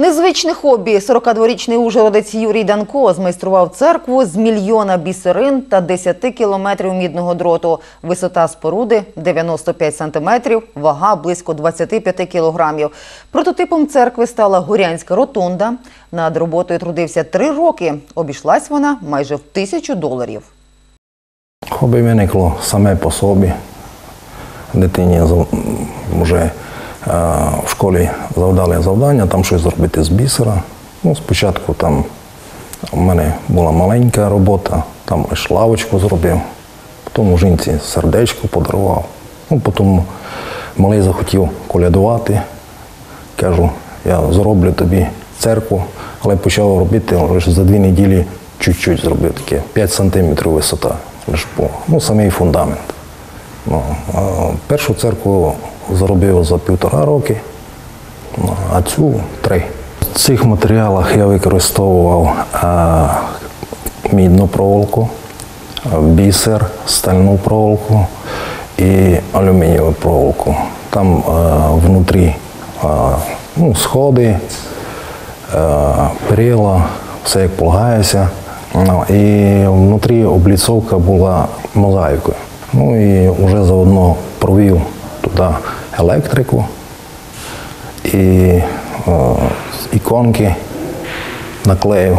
Незвичне хобі. 42-річний ужгородець Юрій Данко змайстрував церкву з мільйона бісерин та 10 кілометрів мідного дроту. Висота споруди 95 сантиметрів, вага близько 25 кілограмів. Прототипом церкви стала Горянська ротонда. Над роботою трудився три роки. Обійшлась вона майже в тисячу доларів. Хобі виникло саме по собі. Дитині вже в школі завдали завдання, там щось зробити з бісера. Ну, спочатку там у мене була маленька робота, там лише лавочку зробив, потім жінці сердечко подарував. Ну, потім малий захотів колядувати. Кажу, я зроблю тобі церкву, але почав робити лише за дві неділі чуть-чуть зробив таке, 5 сантиметрів висота. Лише по, ну, самий фундамент. Ну, першу церкву зробив за півтора роки, а цю три. В цих матеріалах я використовував а, мідну проволоку, бісер, стальну проволоку і алюмінієву проволоку. Там а, внутрі а, ну, сходи, а, перила, все як полагається. Ну, і внутрі обліцовка була мозаїкою. Ну і вже заодно провів туди електрику і е, іконки наклеїв.